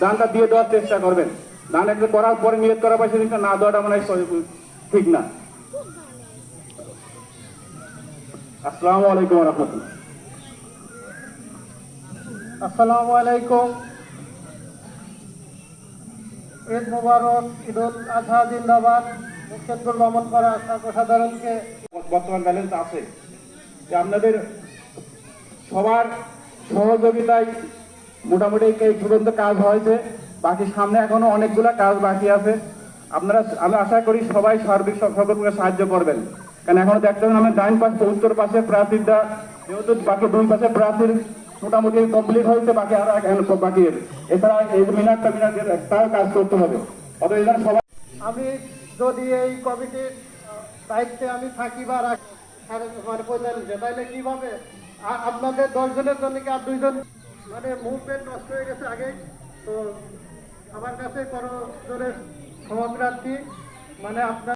দানটা দিয়ে দেওয়ার চেষ্টা করবেন। দান একটু করার পরে নিয়ত করার পয়সা জিনিসটা না দেওয়াটা মানে ঠিক না। আসসালামু আলাইকুম রহমতুল্লাহ। আসসালামু আলাইকুম। ঈদ মুবারক ঈদ উল আজহা জিন্দাবাদ। মুর্শেদুল রহমান করা সর্বসাধারণকে বর্তমান ব্যালেন্স আছে। যে আপনাদের সবার সহযোগিতায় মোটামুটি এই পর্যন্ত কাজ হয়েছে। বাকি সামনে এখনও অনেকগুলো কাজ বাকি আছে। আপনারা আমি আশা করি সবাই সার্বিক সব- সকল প্রকার সাহায্য করবেন। কারণ এখন দেখতে পাবেন আমার ডাইন পাশে, উত্তর পাশে প্রার্থীরা যেহেতু বাকি দুই পাশে প্রার্থীর মোটামুটি কমপ্লিট হয়েছে, বাকি আরও এক- বাকি এছাড়া এই মিনারটা মিনার তার কাজ করতে হবে। অতএব এখানে সবাই আমি যদি এই কমিটির দায়িত্বে আমি থাকি বা রাখি মানে পঁয়তাল্লিশে তাহলে কীভাবে? আপনাদের দশজনের জন্য কি আর দুইজন মানে মুভমেন্ট নষ্ট হয়ে গেছে আগে। তো আমার কাছে কোনো ক্ষমা প্রার্থী মানে আপনার